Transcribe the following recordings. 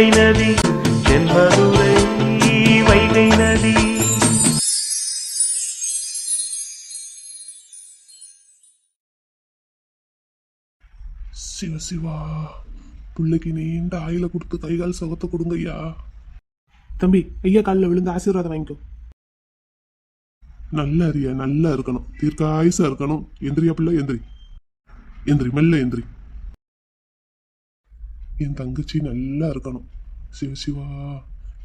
வைகை நதி தென்மதுரை வைகை நதி. சிவ சிவா பிள்ளைக்கு நீண்ட ஆயில கொடுத்து கைகால் சுகத்தை கொடுங்க ஐயா தம்பி ஐயா காலில் விழுந்து ஆசீர்வாதம் வாங்கிக்கோ. நல்ல அறியா நல்லா இருக்கணும். தீர்க்காயுசா இருக்கணும். எந்திரியா பிள்ளை எந்திரி. எந்திரி மெல்ல எந்திரி. என் தங்கச்சி நல்லா இருக்கணும். சிவ சிவா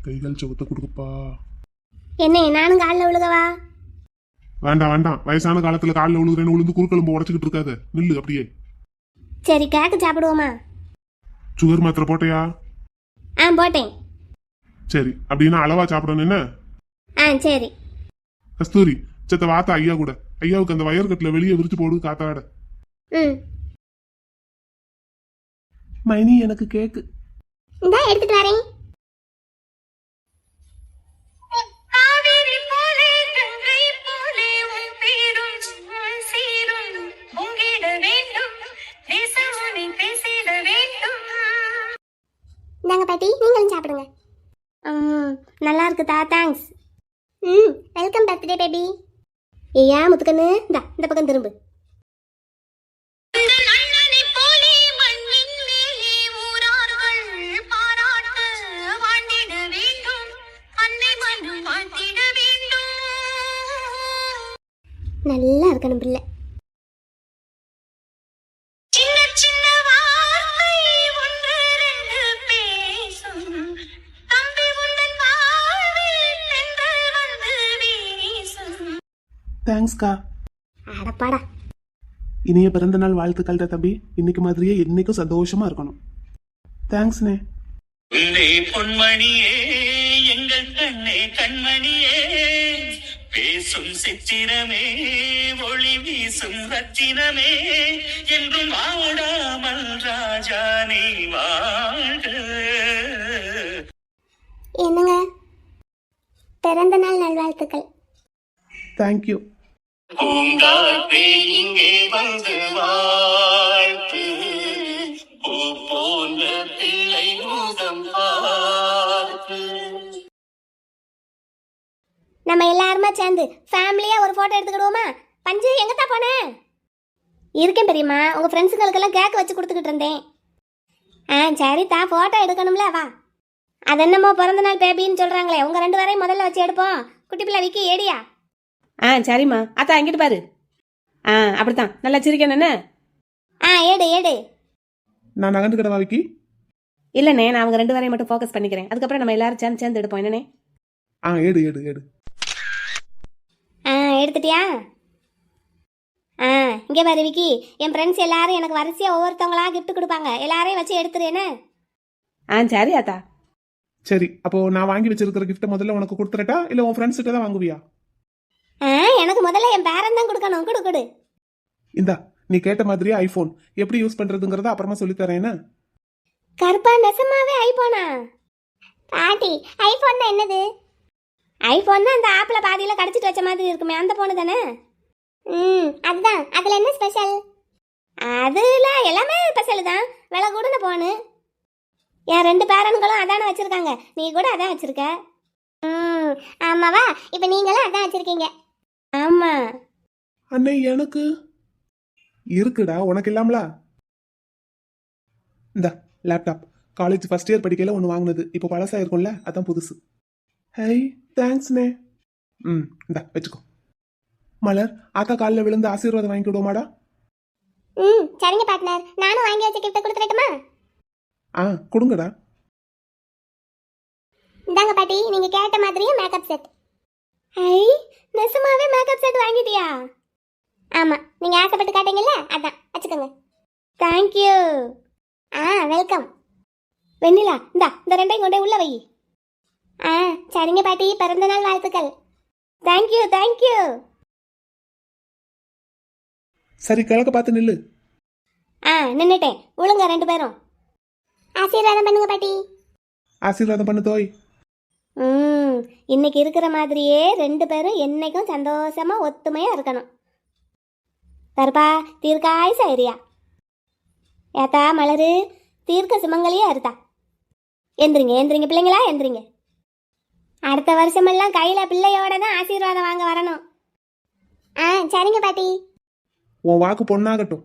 கைகால் சுகத்தை கொடுக்கப்பா என்ன நானும் காலில் விழுகவா வேண்டாம் வேண்டாம். வயசான காலத்துல காலில் விழுகிறேன்னு விழுந்து குறுக்கெலும்பு உடச்சிக்கிட்டு இருக்காத. நில்லு அப்படியே. சரி கேக்கு சாப்பிடுவோமா? சுகர் மாத்திரை போட்டையா? ஆ போட்டேன். சரி அப்படின்னா அளவா சாப்பிடணும் என்ன? ஆ சரி. கஸ்தூரி செத்த வாத்தா ஐயா கூட. ஐயாவுக்கு அந்த வயர்கட்டில் வெளியே விரிச்சு போடு காத்தாட. ம். மைனி எனக்கு கேக்கு. இந்தா எடுத்துட்டு வரேன். காவிரி போலே கங்கை போலே உன் பேரும் உன் சீரும் பொங்கிட வேண்டும் தேசமுனை பேசிட வேண்டும் இந்தாங்க பாட்டி நீங்களும் சாப்பிடுங்க. ம் நல்லா இருக்குதா தேங்க்ஸ் ம் வெல்கம் பர்த்டே பேபி ஐயா முத்துக்கண்ணு இந்தா இந்த பக்கம் திரும்பு. தென்றல் வந்து வீசும். தேங்க்ஸ்க்கா. அடப்பாடா இனிய பிறந்த நாள் வாழ்த்துக்கள் தம்பி. இன்னைக்கு மாதிரியே என்னைக்கும் சந்தோஷமா இருக்கணும். தேங்க்ஸ்ண்ணே. பொன்மணியே எங்கள் கண்ணே கண்மணியே. பேசும் சித்திரமே ஒளி வீசும் ரத்தினமே என்றும் வாடாமல் ராஜா நீ வாழ்க. என்னங்க? பிறந்த நாள் நல்வாழ்த்துக்கள். தேங்க்யூ பூங்காற்றே இங்கே வந்து வாழ்த்து சேர்ந்து ஃபேமிலியா ஒரு போட்டோ எடுத்துக்கிடுவோமா? பஞ்சு எங்கத்தான் போன? இருக்கேன் பெரியம்மா. உங்க ஃப்ரெண்ட்ஸுங்களுக்கெல்லாம் கேக் வச்சு கொடுத்துக்கிட்டு இருந்தேன். ஆ சரிதா போட்டோ எடுக்கணும்ல வா. அது என்னமோ பிறந்த நாள் பேபின்னு சொல்றாங்களே. உங்க ரெண்டு பேரையும் முதல்ல வச்சு எடுப்போம். குட்டி பிள்ளை விக்கி ஏடியா? ஆ சரிம்மா. அத்தா அங்கிட்டு பாரு. ஆ அப்படித்தான். நல்லா சிரிக்கணும் என்ன? ஆ ஏடு ஏடு. நான் நகர்ந்து கிடவா விக்கி. இல்லைண்ணே நான் அவங்க ரெண்டு பேரையும் மட்டும் ஃபோக்கஸ் பண்ணிக்கிறேன். அதுக்கப்புறம் நம்ம எல்லாரும் சேர்ந்து சேர்ந்து எடுப்போம். என்னண்ணே? ஆ ஏடு ஏடு ஏடு. எடுத்துட்டியா? ஆ இங்கே பாரு விக்கி. என் ஃப்ரெண்ட்ஸ் எல்லாரும் எனக்கு வரிசையாக ஒவ்வொருத்தவங்களா gift கொடுப்பாங்க. எல்லாரையும் வச்சு எடுத்துரு என்ன? ஆ சரி அத்தா. சரி அப்போ நான் வாங்கி வச்சிருக்கிற கிஃப்ட்டை முதல்ல உனக்கு கொடுத்துறட்டா? இல்ல உன் ஃப்ரெண்ட்ஸ் கிட்ட தான் வாங்குவியா? ஆ எனக்கு முதல்ல என் பேரன் தான் கொடுக்கணும். கொடு கொடு. இந்தா நீ கேட்ட மாதிரியே ஐபோன் எப்படி யூஸ் பண்றதுங்கிறத அப்புறமா சொல்லித் தரேன் என்ன? கருப்பா நெசமாவே ஐபோனா பாட்டி ஐபோன் தான் என்னது? ஐபோன் தான் அந்த ஆப்பில் பாதியில் கடிச்சிட்டு வச்ச மாதிரி இருக்குமே அந்த போனு தானே? ம் அதுதான். அதில் என்ன ஸ்பெஷல் அதில் எல்லாமே ஸ்பெஷல் தான். விலை கூடன போனு என் ரெண்டு பேரன்களும் அதானே வச்சுருக்காங்க. நீ கூட அதான் வச்சுருக்க. ம் ஆமாவா? இப்போ நீங்களும் அதான் வச்சுருக்கீங்க. ஆமாம் அண்ணே எனக்கு? இருக்குடா உனக்கு இல்லாமலா? இந்த லேப்டாப் காலேஜ் ஃபர்ஸ்ட் இயர் படிக்கையில ஒன்று வாங்கினது. இப்போ பழசா இருக்கும்ல அதான் புதுசு. ஹை தேங்க்ஸ்ண்ணே ம். இந்தா வச்சுக்கோ. மலர் ஆத்தா காலில் விழுந்து ஆசீர்வாதம் வாங்கி விடுவோமாடா ம் சரிங்க பார்ட்னர் நானும் வாங்கி வச்ச கிஃப்ட்டை கொடுத்துடட்டுமா? ஆ கொடுங்கடா. இந்தாங்க பாட்டி. நீங்க கேட்ட மாதிரியே மேக்கப் செட் ஐ நெசமாவே மேக்கப் செட் வாங்கிட்டியா? ஆமா நீங்க ஆசைப்பட்டு காட்டீங்கல்ல அதான் வச்சுக்கோங்க. தேங்க்யூ ஆ வெல்கம் வெண்ணிலா இந்தா இந்த ரெண்டையும் கொண்டே உள்ள வை. ஆ சரிங்க பாட்டி. பிறந்த நாள் வாழ்த்துக்கள். தேங்க்யூ தேங்க்யூ சரி கிழக்க பார்த்து நில்லு. ஆ நின்னுட்டேன். ஒழுங்க ரெண்டு பேரும். ஆசீர்வாதம் பண்ணுங்க பாட்டி. ஆசீர்வாதம் பண்ணு தோய். ம் இன்னைக்கு இருக்கிற மாதிரியே ரெண்டு பேரும் என்னைக்கும் சந்தோஷமா ஒத்துமையா இருக்கணும். கருப்பா தீர்க்காயுச ஐரியா ஏத்தா மலரு தீர்க்க சுமங்கலியா இருத்தா? எந்திரிங்க எந்திரிங்க பிள்ளைங்களா எந்திரிங்க. அடுத்த வருஷமெல்லாம் கையில பிள்ளையோட தான் ஆசீர்வாதம் வாங்க வரணும். ஆ சரிங்க பாட்டி. உன் வாக்கு பொண்ணாகட்டும்.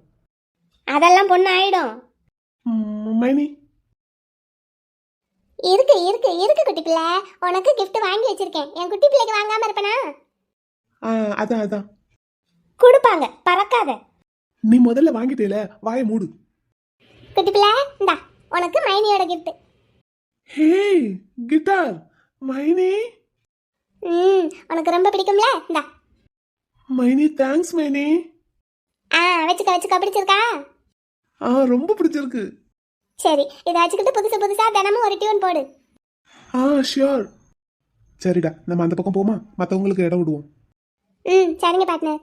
அதெல்லாம் பொண்ணு ஆயிடும் மைனி. இருக்கு இருக்கு இருக்கு குட்டி பிள்ளை. உனக்கு gift வாங்கி வச்சிருக்கேன். என் குட்டி பிள்ளைக்கு வாங்காம இருப்பனா? ஆ அதான் அதான். கொடுப்பாங்க பறக்காத. நீ முதல்ல வாங்கிட்டேல வாயை மூடு. குட்டி பிள்ளை இந்தா உனக்கு மைனியோட gift. ஹே கிட்டார் மைனி? ம் உனக்கு ரொம்ப பிடிக்கும்ல? இந்தா. மைனி தேங்க்ஸ் மைனி. ஆ வச்சுக்க வச்சுக்க பிடிச்சிருக்கா? ஆ ரொம்ப பிடிச்சிருக்கு. சரி இதை வச்சுக்கிட்டு புதுசு புதுசா தினமும் ஒரு டியூன் போடு. ஆ ஷியோர் சரிடா நம்ம அந்த பக்கம் போமா? மற்றவங்களுக்கு இடம் விடுவோம். ம் சரிங்க பார்ட்னர்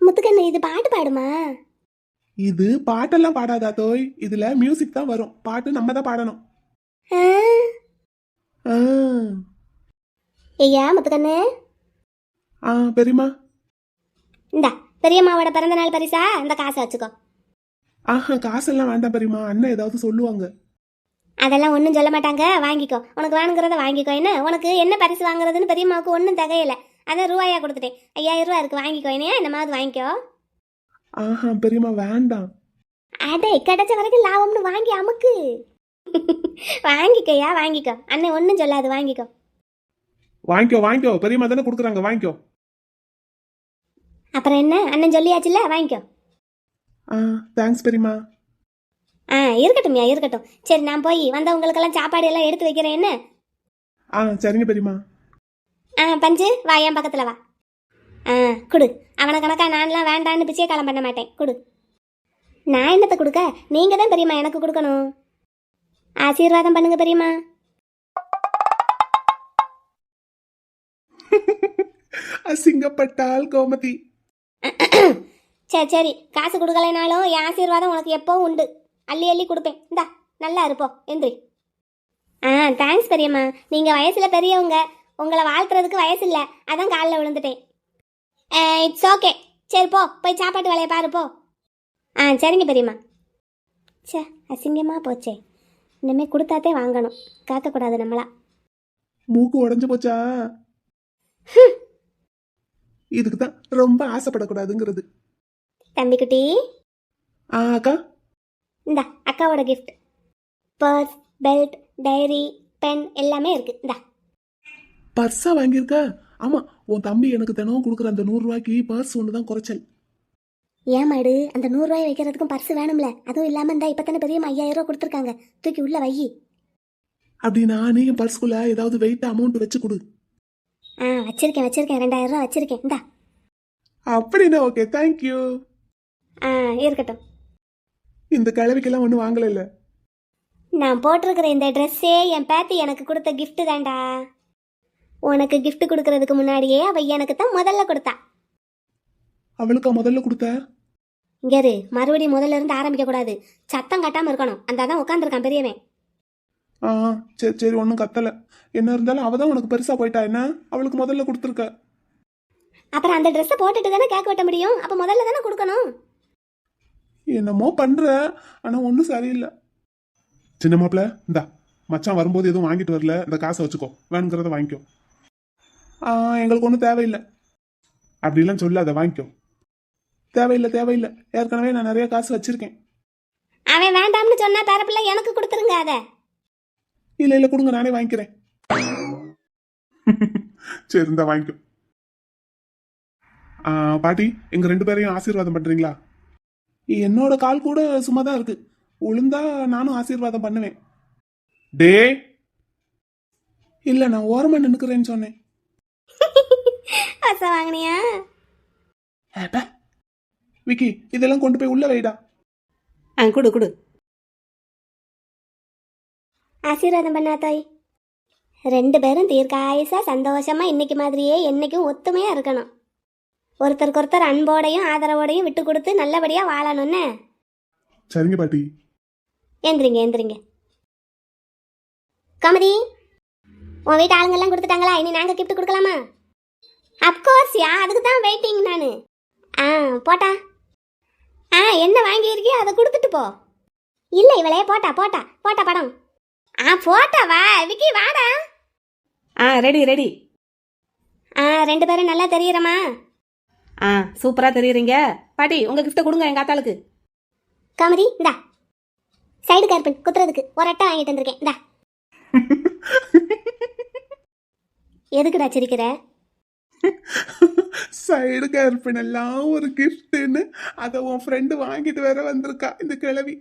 முத்துக்கண்ணு இது பாட்டு பாடுமா? இது பாட்டெல்லாம் பாடாதா தோய்? இதுல மியூசிக் தான் வரும். பாட்டு நம்ம தான் பாடணும். ஐயா முத்துக்கண்ணு. ஆ பெரியம்மா. இந்தா பெரியம்மாவோட பிறந்த நாள் பரிசா? இந்த காசை வச்சுக்கோ. ஆஹா காசெல்லாம் வேண்டாம் பெரியம்மா. அண்ணன் ஏதாவது சொல்லுவாங்க. அதெல்லாம் ஒன்றும் சொல்ல மாட்டாங்க. வாங்கிக்கோ. உனக்கு வேணுங்கிறத வாங்கிக்கோ. என்ன? உனக்கு என்ன பரிசு வாங்குறதுன்னு பெரியம்மாவுக்கு ஒன்றும் தகையில. அதான் ரூபாயா கொடுத்துட்டேன். ஐயாயிரம் ரூபா இருக்கு. வாங்கிக்கோ. என்னையா? என்னமாவது வாங்கிக்கோ. ஆஹா பெரியம்மா வேண்டாம். அடே கிடைச்ச வரைக்கும் லாபம்னு வாங்கி அமுக்கு. வாங்கிக்கோயா வாங்கிக்கோ. அண்ணன் ஒன்றும் சொல்லாது வாங்கிக்கோ. வாங்கிக்கோ வாங்கிக்கோ. பெரியம்மா தானே கொடுக்குறாங்க வாங்கிக்கோ. அப்புறம் என்ன? அண்ணன் சொல்லியாச்சுல்ல வாங்கிக்கோ. ஆ தேங்க்ஸ் பெரியம்மா. ஆ இருக்கட்டும்யா இருக்கட்டும். சரி நான் போய் வந்தவங்களுக்கெல்லாம் சாப்பாடு எல்லாம் எடுத்து வைக்கிறேன் என்ன? ஆ சரிங்க பெரியம்மா. ஆ பஞ்சு வா என் பக்கத்தில் வா. ஆ குடு. அவனை கணக்கா நான்லாம் வேண்டான்னு பிச்சையே காலம் பண்ண மாட்டேன். குடு. நான் என்னத்தை கொடுக்க? நீங்கள் தான் பெரியம்மா எனக்கு கொடுக்கணும். ஆசீர்வாதம் பண்ணுங்க பெரியம்மா. அசிங்கப்பட்டால் கோமதி. சரி சரி காசு கொடுக்கலைனாலும் என் ஆசீர்வாதம் உனக்கு எப்பவும் உண்டு. அள்ளி அள்ளி கொடுப்பேன். இந்தா நல்லா இருப்போம் எந்திரி. ஆ தேங்க்ஸ் பெரியம்மா. நீங்கள் வயசில் பெரியவங்க உங்களை வாழ்த்துறதுக்கு வயசு இல்லை அதான் காலில் விழுந்துட்டேன். இட்ஸ் ஓகே சரி போ போய் சாப்பாட்டு வேலையை பாரு போ. ஆ சரிங்க பெரியம்மா. ச்சே அசிங்கமாக போச்சே. இனிமேல் கொடுத்தாத்தே வாங்கணும். காக்கக்கூடாது நம்மளா. மூக்கு உடைஞ்சு போச்சா? இதுக்கு தான் ரொம்ப ஆசைப்படக்கூடாதுங்கிறது. தம்பி குட்டி ஆ அக்கா. இந்தா அக்காவோட gift. Purse belt diary pen எல்லாமே இருக்கு. இந்தா. பர்ஸா வாங்கியிருக்க? ஆமா உன் தம்பி எனக்கு தினமும் கொடுக்குற அந்த நூறு ரூபாய்க்கு பர்ஸ் ஒன்று தான் குறைச்சல். ஏன் மாடு? அந்த நூறுரூவாய் வைக்கிறதுக்கும் பர்ஸ் வேணும்ல. அதுவும் இல்லாமல் இந்த இப்போ தானே பெரியம்மா ஐயாயிரம் ரூபா கொடுத்துருக்காங்க. தூக்கி உள்ள வை. அப்படின்னா நீயும் பர்ஸ்குள்ள ஏதாவது வெயிட் அமௌண்ட் வச்சு கொடு. ஆ வச்சிருக்கேன் வச்சிருக்கேன். ரெண்டாயிரம் ரூபா வச்சிருக்கேன். இந்தா. அப்படின்னா ஓகே தேங்க்யூ ஆ இருக்கட்டும். இந்த கிழவிக்கெல்லாம் ஒன்றும் வாங்கல இல்ல நான் போட்டிருக்கிற இந்த ட்ரெஸ்ஸே என் பேத்தி எனக்கு கொடுத்த gift தான்டா. உனக்கு gift கொடுக்கறதுக்கு முன்னாடியே அவ எனக்கு தான் முதல்ல கொடுத்தா. அவளுக்கா முதல்ல கொடுத்த? இங்க இரு மறுபடியும் முதல்ல இருந்து ஆரம்பிக்க கூடாது. சத்தம் கட்டாம இருக்கணும். அந்த தான் உட்காந்துருக்கான் பெரியவன். ஆ சரி சரி ஒன்றும் கத்தல. என்ன இருந்தாலும் அவ தான் உனக்கு பெருசா போயிட்டா என்ன? அவளுக்கு முதல்ல கொடுத்துருக்க. அப்புறம் அந்த ட்ரெஸ்ஸை போட்டுட்டு தானே கேக் வெட்ட முடியும்? அப்போ முதல்ல தானே கொடுக்கணும்? என்னமோ பண்ற. ஆனா ஒன்றும் சரியில்லை. சின்ன மாப்பிள்ள இந்தா. மச்சான் வரும்போது எதுவும் வாங்கிட்டு வரல. இந்த காசை வச்சுக்கோ. வேணுங்கிறத வாங்கிக்கோ. ஆ எங்களுக்கு ஒன்றும் தேவையில்லை. அப்படிலாம் சொல்லாத வாங்கிக்கோ. தேவையில்லை தேவையில்லை. ஏற்கனவே நான் நிறைய காசு வச்சிருக்கேன். அவன் வேண்டாம்னு சொன்னா பேரப்பிள்ளை எனக்கு கொடுத்துருங்க அதை. இல்லை இல்லை கொடுங்க நானே வாங்கிக்கிறேன். சரி இந்தா வாங்கிக்கோ. ஆ, பாட்டி எங்க ரெண்டு பேரையும் ஆசீர்வாதம் பண்றீங்களா? என்னோட கால் கூட சும்மா தான் இருக்கு. உளுந்தா நானும் ஆசீர்வாதம் பண்ணுவேன். டே. இல்ல நான் ஓரமா நின்னுக்கிறேன்னு சொன்னேன். வாங்கினியா? விக்கி இதெல்லாம் கொண்டு போய் உள்ள வைடா. ஆ கொடு கொடு. ஆசீர்வாதம் பண்ணா தாய். ரெண்டு பேரும் தீர்க்காயுசா சந்தோஷமா இன்னைக்கு மாதிரியே என்னைக்கும் ஒத்துமையா இருக்கணும். ஒருத்தருக்கு ஒருத்தர் அன்போடையும் ஆதரவோடையும் விட்டு கொடுத்து நல்லபடியா வாழணும்னு. சரிங்க பாட்டி. எந்திரிங்க எந்திரிங்க கமதி உன் வீட்டு ஆளுங்கெல்லாம் கொடுத்துட்டாங்களா? இனி நாங்க கிஃப்ட் கொடுக்கலாமா? அப்கோர்ஸ் யா அதுக்கு தான் வெயிட்டிங் நான். ஆ போட்டா. ஆ என்ன வாங்கியிருக்கியோ? அதை கொடுத்துட்டு போ. இல்ல இவளே போட்டா போட்டா போட்டா படம். ஆ போட்டா வா விக்கி வாடா. ஆ ரெடி ரெடி. ஆ ரெண்டு பேரும் நல்லா தெரியுறமா? ஆ சூப்பரா தெரியுறீங்க. பாட்டி உங்க கிஃப்ட்டை கொடுங்க எங்க ஆத்தாளுக்கு காமதி இந்தா. சைடு கார்பன் குத்துறதுக்கு. ஒரு அட்டை வாங்கிட்டு வந்திருக்கேன். இந்தா. எதுக்குடா சிரிக்கிற? சைடு கருப்பின் எல்லாம் ஒரு கிஃப்ட்னு அதை உன் ஃப்ரெண்டு வாங்கிட்டு வேற வந்திருக்கா. இந்த கிழவி.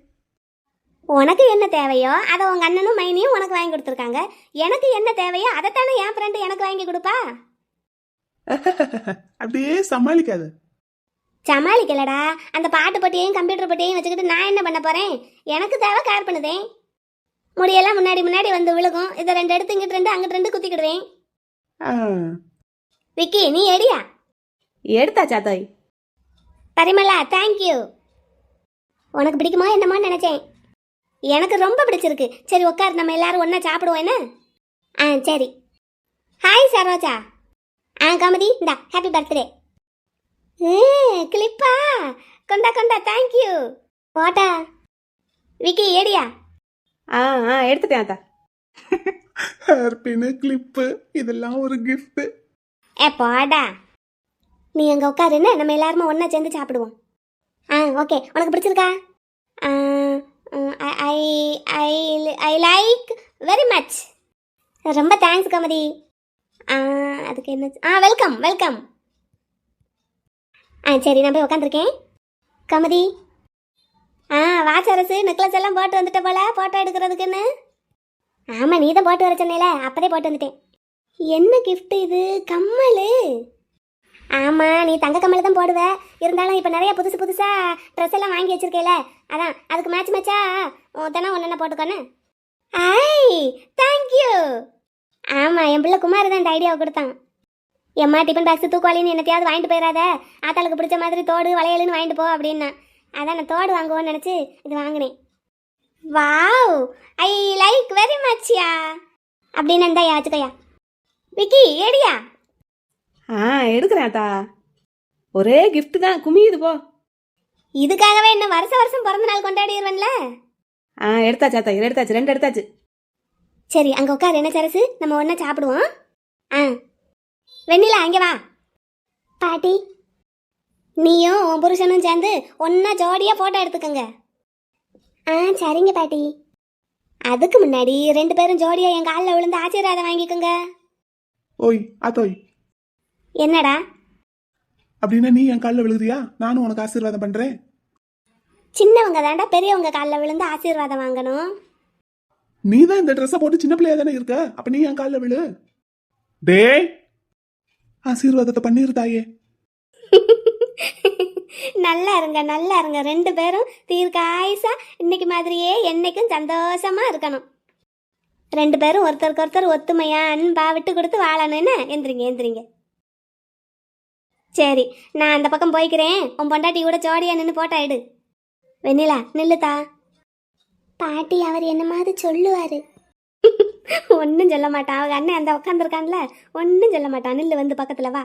உனக்கு என்ன தேவையோ அதை உங்க அண்ணனும் மைனியும் உனக்கு வாங்கி கொடுத்துருக்காங்க. எனக்கு என்ன தேவையோ அதைத்தானே என் ஃப்ரெண்டு எனக்கு வாங்கி கொடுப்பா? அப்படியே சமாளிக்காத. சமாளிக்கலடா. அந்த பாட்டு பட்டியையும் கம்ப்யூட்டர் பட்டியையும் வச்சுக்கிட்டு நான் என்ன பண்ண போறேன்? எனக்கு தேவை கார் பண்ணுதேன் முடியெல்லாம் முன்னாடி முன்னாடி வந்து விழுகும். இதை ரெண்டு எடுத்து இங்கிட்டு ரெண்டு அங்கிட்டு ரெண்டு குத்திக்கிடுவேன். விக்கி நீ எடியா? எடுத்தாச்சா தாய் பரிமலா தேங்க்யூ உனக்கு பிடிக்குமோ என்னமோ நினைச்சேன். எனக்கு ரொம்ப பிடிச்சிருக்கு. சரி உட்கார் நம்ம எல்லாரும் ஒன்றா சாப்பிடுவோம் என்ன? ஆ சரி. ஹாய் சரோஜா. ஆ காமதி இந்தா ஹாப்பி பர்த்டே ஏ கிளிப்பா. கொண்டா கொண்டா தேங்க்யூ போட்டா விக்கி ஏடியா ஆ ஆ எடுத்துட்டேன் ஆத்தா ஹேர்பின்னு கிளிப்பு இதெல்லாம் ஒரு gift. ஏ போடா. நீ அங்கே உட்காரு என்ன நம்ம எல்லாருமே ஒன்றா சேர்ந்து சாப்பிடுவோம். ஆ ஓகே உனக்கு பிடிச்சிருக்கா? I I I like very much ரொம்ப தேங்க்ஸ் கமதி. ஆ, அதுக்கு என்ன? ஆ வெல்கம் வெல்கம் ஆ சரி நான் போய் உட்காந்துருக்கேன் கமதி. ஆ வாச்சரசு நெக்லஸ் எல்லாம் போட்டு வந்துட்ட போல ஃபோட்டோ எடுக்கிறதுக்குன்னு. ஆமாம் நீ தான் போட்டு வர சொன்னேல அப்போதே போட்டு வந்துட்டேன். என்ன கிஃப்ட் இது? கம்மல். ஆமாம் நீ தங்க கம்மல் தான் போடுவ. இருந்தாலும் இப்போ நிறைய புதுசு புதுசாக ட்ரெஸ் எல்லாம் வாங்கி வச்சிருக்கேல. அதான் அதுக்கு மேட்ச் மேட்சா தினம் ஒன்று போட்டுக்கோன்னு? ஐ தேங்க்யூ ஆமாம் என் பிள்ளை குமார் தான் இந்த ஐடியாவை கொடுத்தான். எம்மா டிஃபன் பாக்ஸ் தூக்குவாளின்னு என்னத்தையாவது வாங்கிட்டு போயிடாத ஆத்தாளுக்கு பிடிச்ச மாதிரி தோடு வளையலுன்னு வாங்கிட்டு போ அப்படின்னா. அதான் நான் தோடு வாங்குவோன்னு நினச்சி இது வாங்கினேன். வாவ் ஐ லைக் வெரி மச்யா அப்படின்னு இருந்தா யாச்சுக்கையா விக்கி ஏடியா? ஆ எடுக்கிறேன் ஆத்தா ஒரே gift தான். குமியுது போ. இதுக்காகவே என்ன வருஷ வருஷம் பிறந்த நாள் கொண்டாடிடுவேன்ல? ஆ எடுத்தாச்சு ஆத்தா எடுத்தாச்சு. ரெண்டு எடுத்தாச்சு. சரி அங்க உட்காரு. என்ன சரசு? நம்ம ஒண்ணா சாப்பிடுவோம். ஆ. வெண்ணிலா அங்கே வா. பாட்டி நீயும் உன் புருஷனும் சேர்ந்து ஒண்ணா ஜோடியா போட்டோ எடுத்துக்கோங்க. ஆ சரிங்க பாட்டி. அதுக்கு முன்னாடி ரெண்டு பேரும் ஜோடியா என் காலில் விழுந்து ஆசீர்வாதம் வாங்கிக்கோங்க. ஓய் ஆத்தோய் என்னடா? அப்படின்னா நீ என் காலில் விழுகிறியா? நானும் உனக்கு ஆசீர்வாதம் பண்றேன். சின்னவங்க தாண்டா பெரியவங்க காலில் விழுந்து ஆசீர்வாதம் வாங்கணும். நீ தான் இந்த ட்ரெஸ்ஸை போட்டு சின்ன பிள்ளையா தானே இருக்க? அப்ப நீ என் காலில் விழு. டேய்! ஆசீர்வாதத்தை பண்ணிரு தாயே நல்லா இருங்க நல்லா இருங்க. ரெண்டு பேரும் தீர்க்காயுசா இன்னைக்கு மாதிரியே என்னைக்கும் சந்தோஷமா இருக்கணும். ரெண்டு பேரும் ஒருத்தருக்கு ஒருத்தர் ஒத்துமையா அன்பா விட்டு கொடுத்து வாழணும். என்ன? எந்திரிங்க எந்திரிங்க. சரி நான் அந்த பக்கம் போய்க்கிறேன். உன் பொண்டாட்டி கூட ஜோடியா நின்று போட்டா எடு வெண்ணிலா நில்லுதா. பாட்டி அவர் என்னமாவது சொல்லுவாரு. ஒன்றும் சொல்ல மாட்டான் அவங்க அண்ணன் அந்த உட்காந்துருக்கான்ல ஒன்றும் சொல்ல மாட்டான் நில்லு வந்து பக்கத்துல வா.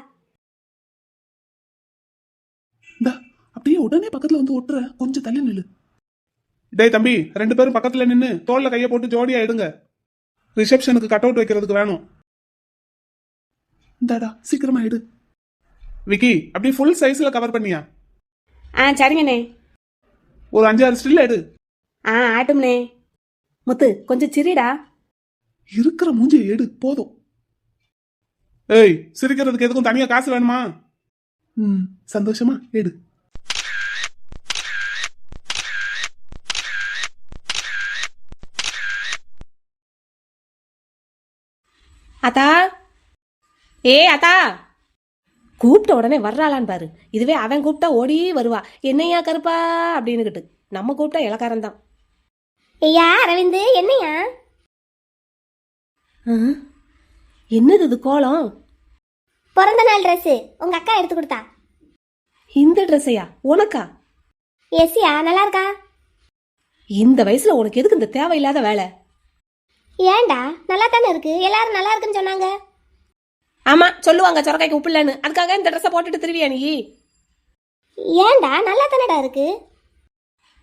இந்தா அப்படியே உடனே பக்கத்துல வந்து ஒட்டுற. கொஞ்சம் தள்ளி நில்லு. டேய் தம்பி ரெண்டு பேரும் பக்கத்துல நின்னு தோல்ல கைய போட்டு ஜோடியா எடுங்க ரிசப்ஷனுக்கு கட் அவுட் வைக்கிறதுக்கு வேணும். இந்தாடா சீக்கிரமா எடு விக்கி அப்படியே ஃபுல் சைஸ்ல கவர் பண்ணியா? ஆ சரிங்கண்ணே. ஒரு அஞ்சாறு ஸ்டில் எடு. ஆ ஆட்டும்ண்ணே. முத்து கொஞ்சம் சிரிடா. இருக்கிற மூஞ்சியை எடு போதும். ஏய் சிரிக்கிறதுக்கு எதுக்கும் தனியா காசு வேணுமா? ம் சந்தோஷமா எடு. அத்தா. ஏ அத்தா. கூப்பிட்ட உடனே வர்றாளான்னு பாரு. இதுவே அவன் கூப்பிட்டா ஓடி வருவா. என்னையா கருப்பா? அப்படின்னுக்கிட்டு நம்ம கூப்பிட்டா இலக்காரன் தான். ஐயா அரவிந்து என்னையா? என்னது இது கோலம்? பிறந்த நாள் ட்ரெஸ்ஸு உங்க அக்கா எடுத்து கொடுத்தா. இந்த ட்ரெஸ்ஸையா உனக்கா? எஸ்யா நல்லா இருக்கா? இந்த வயசுல உனக்கு எதுக்கு இந்த தேவையில்லாத வேலை? ஏன்டா? நல்லா தானே இருக்கு. எல்லாரும் நல்லா இருக்குன்னு சொன்னாங்க. ஆமா சொல்லுவாங்க சொரக்காய்க்கு உப்பு இல்லைன்னு அதுக்காக இந்த ட்ரெஸ்ஸை போட்டுட்டு திருவியா நீ? ஏன்டா நல்லா தானடா இருக்கு?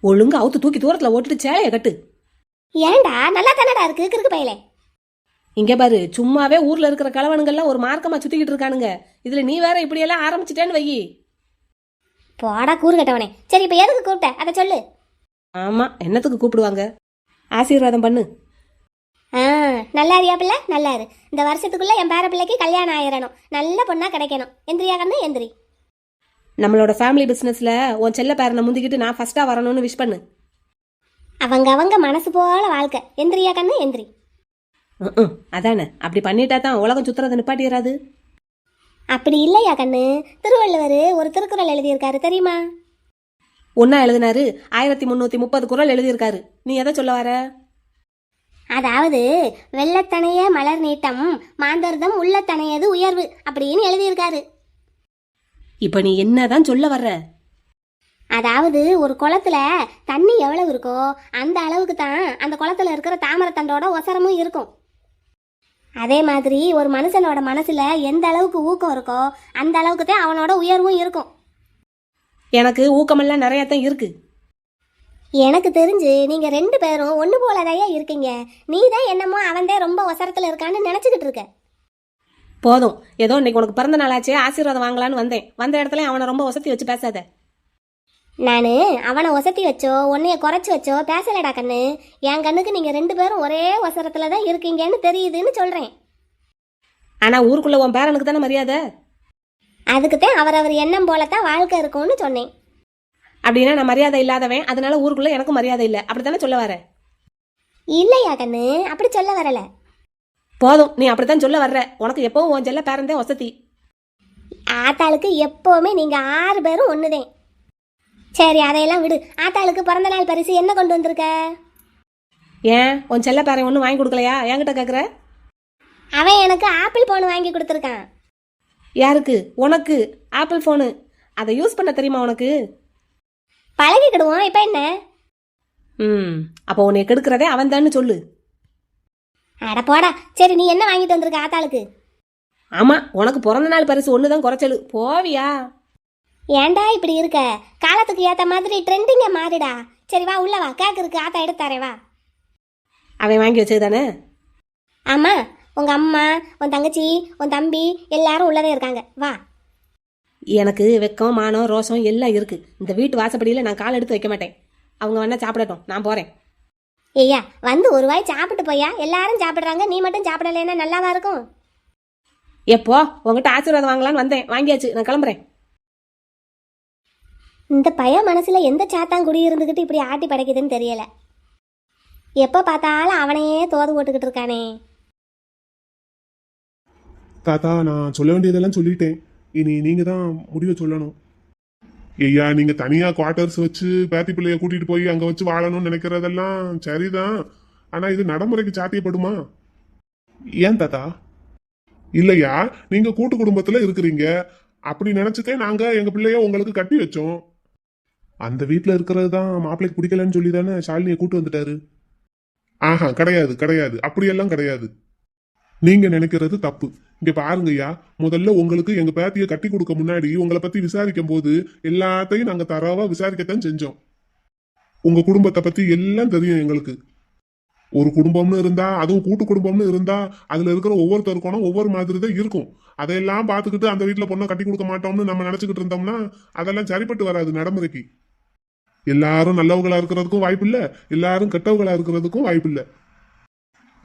ஒழுங்கா அவுத்து தூக்கி தூரத்துல ஓட்டுட்டு சேலைய கட்டு. ஏன்டா நல்லா தானடா இருக்கு கிறுக்கு பயலே? இங்க பாரு சும்மாவே ஊர்ல இருக்கிற கலவனுங்கெல்லாம் ஒரு மார்க்கமா சுத்திக்கிட்டு இருக்கானுங்க. இதுல நீ வேற இப்படியெல்லாம் ஆரம்பிச்சிட்டேன்னு வையி. போடா கூறு கட்டவனே. சரி இப்போ எதுக்கு கூப்பிட்ட? அதை சொல்லு. ஆமா என்னத்துக்கு கூப்பிடுவாங்க? ஆசீர்வாதம் பண்ணு. நல்லா இருியா பிள்ளை நல்லா இரு இந்த வருஷத்துக்குள்ள என் பேர பிள்ளைக்கு கல்யாணம் ஆயிரணும். நல்ல பொண்ணா கிடைக்கணும். எந்திரியா கண்ணு எந்திரி. நம்மளோட ஃபேமிலி பிசினஸ்ல உன் செல்ல பேரனை முந்திக்கிட்டு நான் ஃபர்ஸ்டா வரணும்னு விஷ் பண்ணு. அவங்க அவங்க மனசு போல வாழ்க்கை. எந்திரியா கண்ணு எந்திரி. ம்ம். அதானே. அப்படி பண்ணிட்டா தான் உலகம் சுத்துறதை நிப்பாட்டிடாது அப்படி இல்லையா கண்ணு? திருவள்ளுவர் ஒரு திருக்குறள் எழுதியிருக்காரு தெரியுமா? ஒன்னா எழுதினாரு. ஆயிரத்தி முன்னூத்தி முப்பது குரல் எழுதியிருக்காரு. நீ எதை சொல்ல வர? அதாவது வெள்ளத்தனைய மலர் நீட்டம் மாந்தர்தம் உள்ளத்தனையது உயர்வு அப்படின்னு எழுதியிருக்காரு. இப்ப நீ என்னதான் சொல்ல வர்ற? அதாவது ஒரு குளத்துல தண்ணி எவ்வளவு இருக்கோ அந்த அளவுக்கு தான் அந்த குளத்துல இருக்கிற தாமரத்தண்டோட ஒசரமும் இருக்கும். அதே மாதிரி ஒரு மனுஷனோட மனசுல எந்த அளவுக்கு ஊக்கம் இருக்கோ அந்த அளவுக்கு தான் அவனோட உயர்வும் இருக்கும். எனக்கு ஊக்கமெல்லாம் நிறைய தான் இருக்கு. எனக்கு தெரிஞ்சு நீங்க ரெண்டு பேரும் ஒண்ணு போலதையா இருக்கீங்க. நீ தான் என்னமோ அவன் தான் ரொம்ப ஒசரத்துல இருக்கான்னு நினைச்சுக்கிட்டு இருக்க. போதும். ஏதோ இன்னைக்கு உனக்கு பிறந்த நாளாச்சே ஆசீர்வாதம் வாங்கலான்னு வந்தேன். வந்த இடத்துல அவனை ரொம்ப வசதி வச்சு பேசாத. நான் அவனை ஒசத்தி வச்சோ உன்னைய குறைச்சி வச்சோ பேசலடா கண்ணு. என் கண்ணுக்கு நீங்க ரெண்டு பேரும் ஒரே ஒசரத்துல தான் இருக்கீங்கன்னு தெரியுதுன்னு சொல்றேன். ஆனா ஊருக்குள்ள உன் பேரனுக்கு தானே மரியாதை? அதுக்குத்தான் அவரவர் எண்ணம் போலத்தான் வாழ்க்கை இருக்கும்னு சொன்னேன். அப்படின்னா நான் மரியாதை இல்லாதவன் அதனால ஊருக்குள்ள எனக்கும் மரியாதை இல்லை. அப்படித்தானே சொல்ல வர இல்லையா கண்ணு அப்படி சொல்ல வரல. போதும் நீ அப்படித்தான் சொல்ல வர்ற. உனக்கு எப்பவும் உன் செல்ல பேரன் தான் வசதி. ஆத்தாளுக்கு எப்பவுமே நீங்க ஆறு பேரும் ஒண்ணுதேன் சரி அதையெல்லாம் விடு. ஆத்தாளுக்கு பிறந்த நாள் பரிசு என்ன கொண்டு வந்திருக்க? ஏன்? உன் செல்ல பேரன் ஒன்றும் வாங்கி கொடுக்கலையா? என்கிட்ட கேட்குற அவன் எனக்கு ஆப்பிள் போன் வாங்கி கொடுத்துருக்கான். யாருக்கு? உனக்கு. ஆப்பிள் ஃபோனு அதை யூஸ் பண்ண தெரியுமா உனக்கு? பழகிக்கிடுவோம். இப்ப என்ன? ம் அப்போ உன்னை கெடுக்கிறதே அவன் தான்னு சொல்லு. அட போடா. சரி நீ என்ன வாங்கிட்டு வந்திருக்க ஆத்தாளுக்கு? ஆமா உனக்கு பிறந்த நாள் பரிசு ஒன்று தான் குறைச்சலு. போவியா? ஏன்டா இப்படி இருக்க? காலத்துக்கு ஏத்த மாதிரி ட்ரெண்டிங்க மாறிடா. சரி வா உள்ள வா. கேக் இருக்கு. ஆத்தா எடுத்து தரேன் வா. அவன் வாங்கி வச்சது தானே ஆமா உங்க அம்மா உன் தங்கச்சி உன் தம்பி எல்லாரும் உள்ளதே இருக்காங்க. வா. எனக்கு வெக்கம் மானம் ரோஷம் எல்லாம் இருக்கு. இந்த வீட்டு வாசப்படியில் நான் கால் எடுத்து வைக்க மாட்டேன். அவங்க வேணா சாப்பிடட்டும். நான் போறேன். ஐயா வந்து ஒரு வாய் சாப்பிட்டு போயா எல்லாரும் சாப்பிடுறாங்க. நீ மட்டும் சாப்பிடலைன்னா நல்லாவா இருக்கும்? எப்போ உங்ககிட்ட ஆசீர்வாதம் வாங்கலான்னு வந்தேன். வாங்கியாச்சு. நான் கிளம்புறேன். இந்த பையன் மனசுல எந்த சாத்தாங்குடி இருந்துகிட்டு இப்படி ஆட்டி படைக்குதுன்னு தெரியல. எப்ப பார்த்தாலும் அவனையே தோது போட்டுக்கிட்டு இருக்கானே. தாத்தா நான் சொல்ல வேண்டியதெல்லாம் சொல்லிட்டேன். இனி நீங்க தான் முடிவை சொல்லணும். ஐயா நீங்க தனியா குவார்ட்டர்ஸ் வச்சு பேத்தி பிள்ளைய கூட்டிட்டு போய் அங்க வச்சு வாழணும்னு நினைக்கிறதெல்லாம் சரிதான். ஆனா இது நடைமுறைக்கு சாத்தியப்படுமா? ஏன் தாத்தா? இல்லையா நீங்க கூட்டு குடும்பத்துல இருக்கிறீங்க. அப்படி நினைச்சுட்டே நாங்க எங்க பிள்ளைய உங்களுக்கு கட்டி வச்சோம். அந்த வீட்டில் இருக்கிறது தான் மாப்பிள்ளைக்கு பிடிக்கலன்னு சொல்லி தானே ஷாலினியை கூட்டு வந்துட்டாரு? ஆஹா கிடையாது கிடையாது. அப்படியெல்லாம் கிடையாது. நீங்க நினைக்கிறது தப்பு. இங்க பாருங்கய்யா முதல்ல உங்களுக்கு எங்க பேத்திய கட்டி கொடுக்க முன்னாடி உங்களை பத்தி விசாரிக்கும் போது எல்லாத்தையும் நாங்க தரவா விசாரிக்கத்தான் செஞ்சோம். உங்க குடும்பத்தை பத்தி எல்லாம் தெரியும் எங்களுக்கு. ஒரு குடும்பம்னு இருந்தா அதுவும் கூட்டு குடும்பம்னு இருந்தா அதுல இருக்கிற ஒவ்வொருத்தருக்கும் ஒவ்வொரு மாதிரி தான் இருக்கும். அதையெல்லாம் பார்த்துக்கிட்டு அந்த வீட்டுல பொண்ணை கட்டி கொடுக்க மாட்டோம்னு நம்ம நினைச்சுக்கிட்டு இருந்தோம்னா அதெல்லாம் சரிப்பட்டு வராது நடைமுறைக்கு. எல்லாரும் நல்லவங்களா இருக்கிறதுக்கும் வாய்ப்பு இல்ல எல்லாரும் கெட்டவங்களா இருக்கிறதுக்கும் வாய்ப்பு இல்லை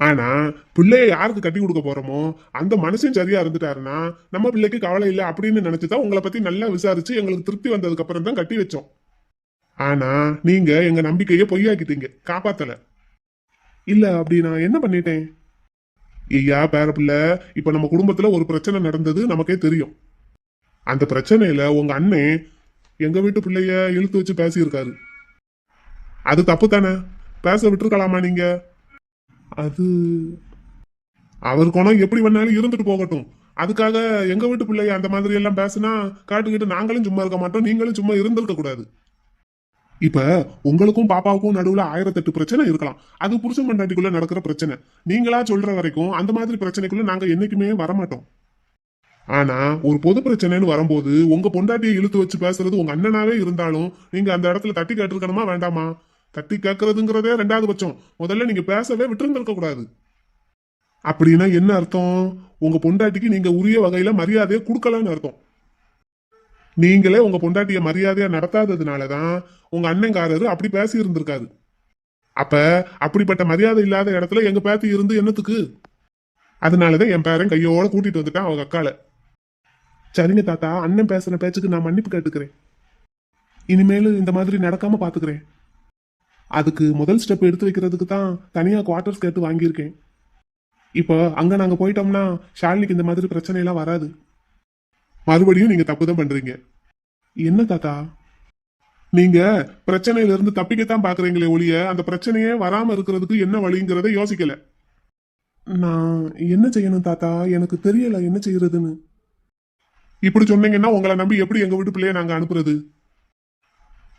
ஆனா பிள்ளைய யாருக்கு கட்டி கொடுக்க போறோமோ அந்த மனுஷன் சரியா இருந்துட்டாருன்னா நம்ம பிள்ளைக்கு கவலை இல்லை அப்படின்னு நினைச்சுதான் உங்களை பத்தி நல்லா விசாரிச்சு எங்களுக்கு திருப்தி வந்ததுக்கு அப்புறம் தான் கட்டி வச்சோம். ஆனா நீங்க எங்க நம்பிக்கையை பொய்யாக்கிட்டீங்க. காப்பாத்தல. இல்ல அப்படி நான் என்ன பண்ணிட்டேன்? ஐயா பேரப்பிள்ள இப்ப நம்ம குடும்பத்துல ஒரு பிரச்சனை நடந்தது நமக்கே தெரியும். அந்த பிரச்சனையில உங்க அண்ணன் எங்க வீட்டு பிள்ளைய இழுத்து வச்சு பேசியிருக்காரு. அது தப்பு தானே? பேச விட்டுருக்கலாமா நீங்க? அது அவர் குணம் எப்படி வேணாலும் இருந்துட்டு போகட்டும். அதுக்காக எங்க வீட்டு பிள்ளைய அந்த மாதிரி எல்லாம் பேசினா காட்டுக்கிட்டு நாங்களும் சும்மா இருக்க மாட்டோம் நீங்களும் சும்மா இருந்திருக்க கூடாது. இப்ப உங்களுக்கும் பாப்பாவுக்கும் நடுவுல ஆயிரத்தெட்டு பிரச்சனை இருக்கலாம். அது புருஷன் பண்டாட்டிக்குள்ள நடக்கிற பிரச்சனை. நீங்களா சொல்ற வரைக்கும் அந்த மாதிரி பிரச்சனைக்குள்ள நாங்க என்னைக்குமே வரமாட்டோம். ஆனா ஒரு பொது பிரச்சனைன்னு வரும்போது உங்க பொண்டாட்டியை இழுத்து வச்சு பேசுறது உங்க அண்ணனாவே இருந்தாலும் நீங்க அந்த இடத்துல தட்டி கேட்டிருக்கணுமா வேண்டாமா? தட்டி கேட்கறதுங்கிறதே ரெண்டாவது பட்சம். முதல்ல நீங்க பேசவே விட்டுருந்திருக்க கூடாது. அப்படின்னா என்ன அர்த்தம்? உங்க பொண்டாட்டிக்கு நீங்க உரிய வகையில மரியாதையை கொடுக்கலன்னு அர்த்தம். நீங்களே உங்க பொண்டாட்டிய மரியாதையா நடத்தாததுனாலதான் உங்க அண்ணங்காரரு அப்படி பேசி இருந்திருக்காரு அப்ப அப்படிப்பட்ட மரியாதை இல்லாத இடத்துல எங்க பேத்தி இருந்து என்னத்துக்கு? அதனாலதான் என் பேரன் கையோட கூட்டிட்டு வந்துட்டான் அவங்க அக்கால. சரிங்க தாத்தா அண்ணன் பேசுன பேச்சுக்கு நான் மன்னிப்பு கேட்டுக்கிறேன். இனிமேல் இந்த மாதிரி நடக்காம பாத்துக்கிறேன். அதுக்கு முதல் ஸ்டெப் எடுத்து வைக்கிறதுக்கு தான் தனியாக குவார்டர்ஸ் கேட்டு வாங்கியிருக்கேன். இப்போ அங்கே நாங்கள் போயிட்டோம்னா ஷாலினிக்கு இந்த மாதிரி பிரச்சனையெல்லாம் வராது. மறுபடியும் நீங்கள் தப்பு தான் பண்ணுறீங்க என்ன தாத்தா? நீங்கள் பிரச்சனையிலிருந்து தப்பிக்கத்தான் பார்க்குறீங்களே ஒழிய அந்த பிரச்சனையே வராமல் இருக்கிறதுக்கு என்ன வழிங்கிறத யோசிக்கல. நான் என்ன செய்யணும் தாத்தா? எனக்கு தெரியல என்ன செய்யறதுன்னு. இப்படி சொன்னீங்கன்னா உங்களை நம்பி எப்படி எங்க வீட்டு பிள்ளைய நாங்க அனுப்புறது?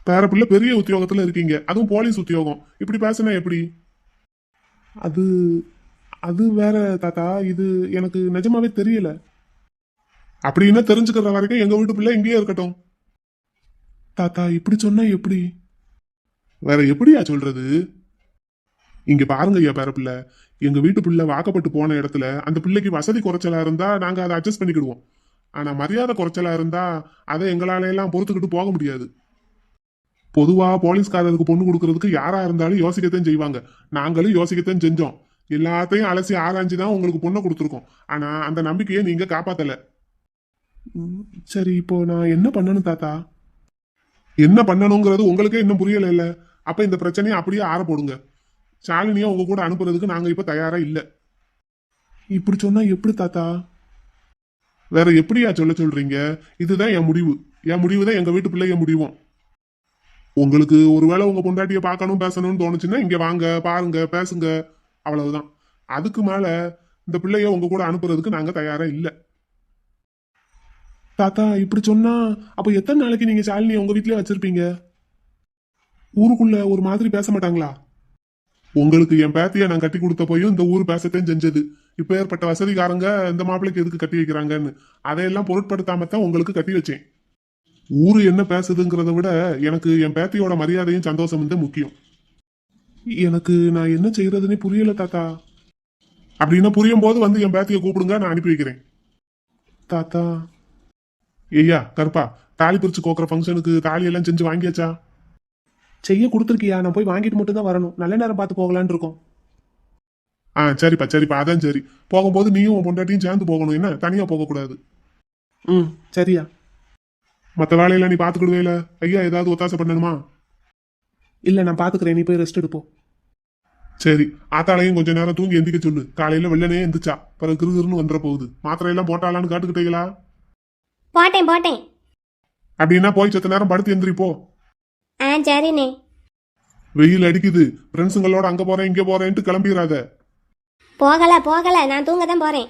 பேர பிள்ளை பெரிய உத்தியோகத்தில் இருக்கீங்க. அதுவும் போலீஸ் உத்தியோகம். இப்படி பேசுனா எப்படி? அது அது வேற தாத்தா இது எனக்கு நிஜமாவே தெரியல. அப்படின்னா தெரிஞ்சுக்கிற வரைக்கும் எங்க வீட்டு பிள்ளை இங்கேயே இருக்கட்டும். தாத்தா இப்படி சொன்னா எப்படி? வேற எப்படியா சொல்றது? இங்க பாருங்க ஐயா பேர பிள்ளை எங்க வீட்டு பிள்ளை வாக்கப்பட்டு போன இடத்துல அந்த பிள்ளைக்கு வசதி குறைச்சலா இருந்தா நாங்க அதை அட்ஜஸ்ட் பண்ணிக்கிடுவோம். ஆனா மரியாதை குறைச்சலா இருந்தா அதை எங்களால எல்லாம் பொறுத்துக்கிட்டு போக முடியாது. பொதுவா போலீஸ்காரருக்கு பொண்ணு கொடுக்கறதுக்கு யாரா இருந்தாலும் யோசிக்கத்தான் செய்வாங்க. நாங்களும் யோசிக்கத்தான் செஞ்சோம். எல்லாத்தையும் அலசி ஆராய்ஞ்சு தான் உங்களுக்கு பொண்ணை கொடுத்துருக்கோம். ஆனா அந்த நம்பிக்கையை நீங்க காப்பாத்தல. ம், சரி இப்போ நான் என்ன பண்ணணும் தாத்தா? என்ன பண்ணணுங்கிறது உங்களுக்கே இன்னும் புரியல இல்ல அப்ப இந்த பிரச்சனையை அப்படியே ஆற போடுங்க. ஷாலினியை உங்க கூட அனுப்புறதுக்கு நாங்க இப்ப தயாரா இல்ல. இப்படி சொன்னா எப்படி தாத்தா? வேற எப்படியா சொல்ல சொல்றீங்க? இதுதான் என் முடிவு. என் முடிவு தான் எங்க வீட்டு பிள்ளைய முடிவும். உங்களுக்கு ஒருவேளை உங்க பொண்டாட்டிய பார்க்கணும் பேசணும்னு தோணுச்சுன்னா இங்க வாங்க பாருங்க பேசுங்க. அவ்வளவுதான். அதுக்கு மேல இந்த பிள்ளைய உங்க கூட அனுப்புறதுக்கு நாங்க தயாரா இல்ல. தாத்தா இப்படி சொன்னா அப்ப எத்தனை நாளைக்கு நீங்க சாலினியை உங்க வீட்லயே வச்சிருப்பீங்க? ஊருக்குள்ள ஒரு மாதிரி பேச மாட்டாங்களா? உங்களுக்கு என் பேத்திய நான் கட்டி கொடுத்த போயும் இந்த ஊர் பேசத்தையும் செஞ்சது. இப்ப ஏற்பட்ட வசதிக்காரங்க இந்த மாப்பிள்ளைக்கு எதுக்கு கட்டி வைக்கிறாங்கன்னு. அதையெல்லாம் பொருட்படுத்தாம தான் உங்களுக்கு கட்டி வச்சேன். ஊரு என்ன பேசுதுங்கிறத விட எனக்கு என் பேத்தியோட மரியாதையும் சந்தோஷமும் தான் முக்கியம். எனக்கு நான் என்ன செய்யறதுன்னு புரியல தாத்தா. அப்படின்னா புரியும் போது வந்து என் பேத்தியை கூப்பிடுங்க நான் அனுப்பி வைக்கிறேன். தாத்தா. ஐயா கருப்பா தாலி பிரிச்சு கோக்குற ஃபங்க்ஷனுக்கு தாலி எல்லாம் செஞ்சு வாங்கியாச்சா? செய்ய கொடுத்துருக்கியா? நான் போய் வாங்கிட்டு மட்டும் தான் வரணும். நல்ல நேரம் பார்த்து போகலான்னு இருக்கோம். ஆ சரிப்பா சரிப்பா அதான் சரி. போகும்போது நீயும் உன் பொண்டாட்டியும் சேர்ந்து போகணும். என்ன? தனியா போகக்கூடாது. ம் சரியா. மற்ற வேலையெல்லாம் நீ பாத்துக்கிடுவேல ஐயா ஏதாவது ஒத்தாசை பண்ணணுமா? இல்ல நான் பாத்துக்கிறேன். நீ போய் ரெஸ்ட் எடுப்போம் சரி. ஆத்தாளையும் கொஞ்ச நேரம் தூங்கி எந்திக்க சொல்லு. காலையில வெள்ளனே எந்திரிச்சா. பிறகு கிருகிருன்னு வந்துட போகுது. மாத்திரை எல்லாம் போட்டாலான்னு காட்டுக்கிட்டீங்களா? போட்டேன் போட்டேன். அப்படின்னா போய் செத்த நேரம் படுத்து எந்திரிப்போ ஆ சரிண்ணே. வெயில் அடிக்குது. ஃப்ரெண்ட்ஸுங்களோட அங்க போறேன் இங்க போறேன்ட்டு கிளம்பிடாத போகல போகல. நான் தூங்க தான் போறேன்.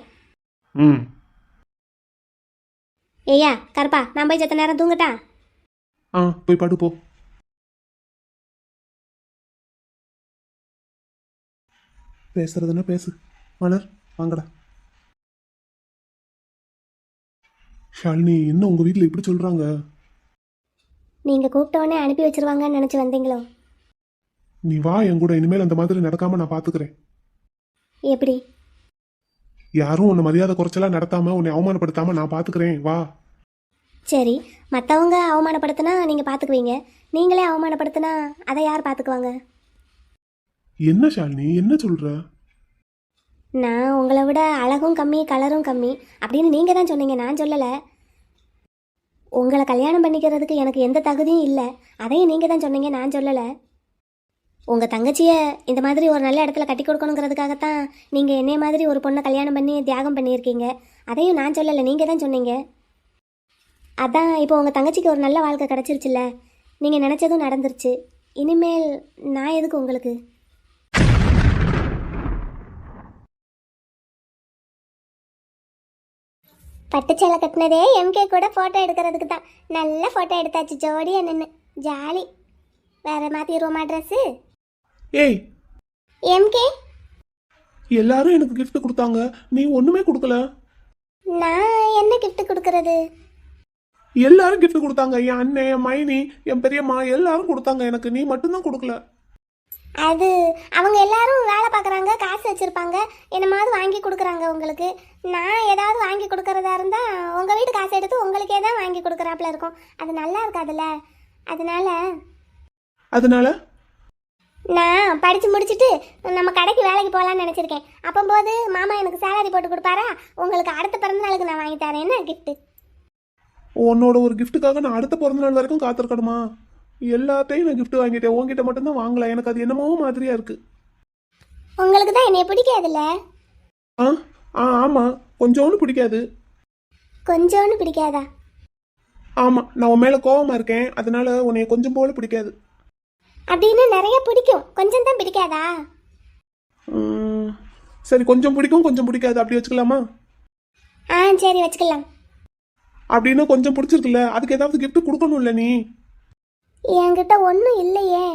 ம். ஐயா கருப்பா நான் போய் செத்த நேரம் தூங்கட்டா? ஆ போய் படு போ. பேசுறதுன்னா பேசு. மலர் வாங்கடா. ஷாலினி என்ன உங்க வீட்ல இப்படி சொல்றாங்க? நீங்க கூப்பிட்ட உடனே அனுப்பி வச்சிருவாங்கன்னு நினைச்சு வந்தீங்களோ? நீ வா என் கூட. இனிமேல் அந்த மாதிரி நடக்காம நான் பாத்துக்கிறேன். எப்படி? யாரும் உன்னை மரியாதை குறைச்சலா நடத்தாம உன்னை அவமானப்படுத்தாம நான் பாத்துக்கிறேன். வா. சரி மற்றவங்க அவமானப்படுத்தினா நீங்கள் பார்த்துக்குவீங்க நீங்களே அவமானப்படுத்தினா அதை யார் பார்த்துக்குவாங்க என்ன ஷாலினி என்ன சொல்ற? நான் உங்களை விட அழகும் கம்மி கலரும் கம்மி அப்படின்னு நீங்கள் தான் சொன்னீங்க நான் சொல்லலை. உங்களை கல்யாணம் பண்ணிக்கிறதுக்கு எனக்கு எந்த தகுதியும் இல்லை. அதையும் நீங்கள் தான் சொன்னீங்க நான் சொல்லலை. உங்கள் தங்கச்சியை இந்த மாதிரி ஒரு நல்ல இடத்துல கட்டி கொடுக்கணுங்கிறதுக்காகத்தான் நீங்கள் என்னைய மாதிரி ஒரு பொண்ணை கல்யாணம் பண்ணி தியாகம் பண்ணியிருக்கீங்க. அதையும் நான் சொல்லலை. நீங்கள் தான் சொன்னீங்க. அதான் இப்போ உங்கள் தங்கச்சிக்கு ஒரு நல்ல வாழ்க்கை கிடச்சிருச்சுல்ல. நீங்கள் நினச்சதும் நடந்துருச்சு. இனிமேல் நான் எதுக்கு உங்களுக்கு? பட்டுச்சேலை கட்டினதே எம்கே கூட ஃபோட்டோ எடுக்கிறதுக்கு தான். நல்ல ஃபோட்டோ எடுத்தாச்சு. ஜோடி என்னென்னு ஜாலி. வேற மாற்றிடுவோமா ட்ரெஸ்ஸு ஏய் எம்கே? எல்லாரும் எனக்கு gift கொடுத்தாங்க. நீ ஒண்ணுமே கொடுக்கல. நான் என்ன கிஃப்ட் கொடுக்கறது? எல்லாரும் gift கொடுத்தாங்க. என் அண்ணன் என் மைனி என் பெரியம்மா எல்லாரும் கொடுத்தாங்க. எனக்கு நீ மட்டும்தான் கொடுக்கல. அது அவங்க எல்லாரும் வேலை பார்க்குறாங்க காசு வச்சுருப்பாங்க. என்னமாவது வாங்கி கொடுக்குறாங்க உங்களுக்கு. நான் ஏதாவது வாங்கி கொடுக்கறதா இருந்தால் உங்கள் வீட்டு காசு எடுத்து உங்களுக்கே தான் வாங்கி கொடுக்குறாப்புல இருக்கும். அது நல்லா இருக்காதுல்ல. அதனால அதனால? நான் படித்து முடிச்சுட்டு நம்ம கடைக்கு வேலைக்கு போகலான்னு நினச்சிருக்கேன். அப்போம்போது மாமா எனக்கு சேலரி போட்டு கொடுப்பாரா? உங்களுக்கு அடுத்த பிறந்த நாளுக்கு நான் வாங்கி தரேன்னு கிஃப்ட்டு உன்னோட ஒரு கிஃப்ட்டுக்காக நான் அடுத்த பிறந்த நாள் வரைக்கும் காத்திருக்கணுமா? எல்லாத்தையும் நான் gift வாங்கிட்டேன். உன்கிட்ட மட்டும்தான் வாங்கல. எனக்கு அது என்னமோ மாதிரியா இருக்கு. உங்களுக்கு தான் என்னைய பிடிக்காதுல்ல? ஆ ஆ ஆமா. கொஞ்சோண்டு பிடிக்காது. கொஞ்சோன்னு பிடிக்காதா? ஆமா. நான் உன் மேல கோவமா இருக்கேன். அதனால உன்னைய கொஞ்சம் போல பிடிக்காது. அப்படின்னு நிறைய பிடிக்கும். கொஞ்சம் தான் பிடிக்காதா? ம், சரி கொஞ்சம் பிடிக்கும் கொஞ்சம் பிடிக்காது. அப்படி வச்சுக்கலாமா? ஆ சரி வச்சுக்கலாம். அப்படின்னு கொஞ்சம் பிடிச்சிருக்குல்ல. அதுக்கு ஏதாவது gift கொடுக்கணும்ல நீ? என்கிட்ட ஒன்றும் இல்லையே.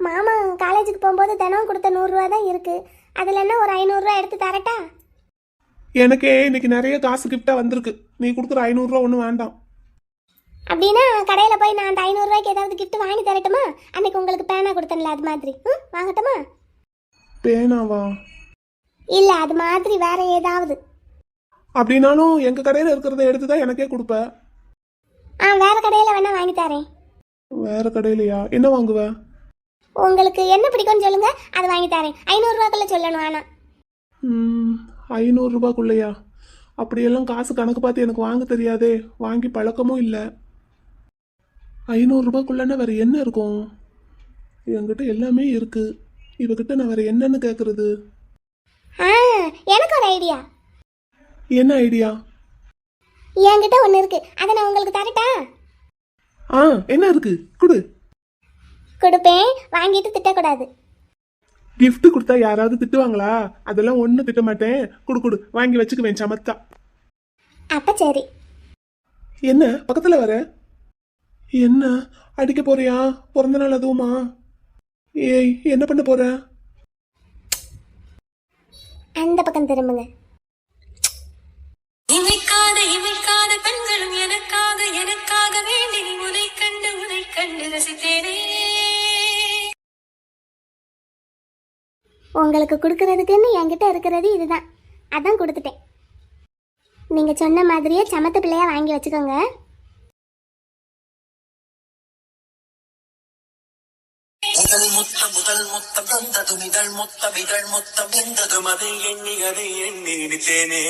மாமா காலேஜுக்கு போகும்போது தினம் கொடுத்த நூறுரூவா தான் இருக்குது அதில் என்ன ஒரு ஐநூறுரூவா எடுத்து தரட்டா? எனக்கே இன்னைக்கு நிறைய காசு கிஃப்டா வந்திருக்கு. நீ கொடுக்குற ஐநூறுரூவா ஒன்றும் வேண்டாம். அப்படின்னா கடையில் போய் நான் அந்த ஐநூறுரூவாய்க்கு ஏதாவது gift வாங்கி தரட்டுமா? அன்னைக்கு உங்களுக்கு பேனா கொடுத்தேன்ல அது மாதிரி. ம் வாங்கட்டுமா? பேனாவா? இல்லை அது மாதிரி வேற ஏதாவது. அப்படின்னாலும் எங்க கடையில இருக்கிறத எடுத்து தான் எனக்கே கொடுப்ப? ஆ வேற கடையில் வேணா வாங்கி தரேன். வேற கடையிலையா? என்ன வாங்குவ? உங்களுக்கு என்ன பிடிக்கும்னு சொல்லுங்க அது வாங்கி தரேன். ஐநூறுரூவாக்குள்ள சொல்லணும் ஆனால் ம், ஐநூறு ரூபாய்க்குள்ளையா? அப்படியெல்லாம் காசு கணக்கு பார்த்து எனக்கு வாங்க தெரியாதே. வாங்கி பழக்கமும் இல்லை. ஐநூறு ரூபாய்க்குள்ளன்னா வேற என்ன இருக்கும்? என்கிட்ட எல்லாமே இருக்கு. இவகிட்ட நான் வேற என்னன்னு கேட்கறது ஆ எனக்கு ஒரு ஐடியா. என்ன ஐடியா? என்கிட்ட ஒன்று இருக்கு. அதை நான் உங்களுக்கு தரட்டா? ஆ என்ன இருக்கு? குடு. கொடுப்பேன். வாங்கிட்டு திட்டக்கூடாது. gift கொடுத்தா யாராவது திட்டுவாங்களா? அதெல்லாம் ஒன்றும் திட்ட மாட்டேன். குடு குடு. வாங்கி வச்சுக்குவேன் சமத்தா. அப்போ சரி. என்ன? பக்கத்துல வர. என்ன? அடிக்க போறியா? பிறந்த நாள் அதுவுமா? ஏய் என்ன பண்ண போற? அந்த பக்கம் திரும்புங்க. இமைக்காத இமைக்காத கண்களும் எனக்காக எனக்காக வேண்டி உனை கண்டு உனை கண்டு ரசித்தேனே. உங்களுக்கு கொடுக்கறதுக்குன்னு என்கிட்ட இருக்கிறது இதுதான். அதான் கொடுத்துட்டேன். நீங்கள் சொன்ன மாதிரியே சமத்து பிள்ளையா வாங்கி வச்சுக்கோங்க. முதல் முதல் முத்தம் தந்ததும் இதழ் முத்தம் இதழ் முத்தம் எந்ததும் அதை எண்ணி அதை எண்ணி நினைத்தேனே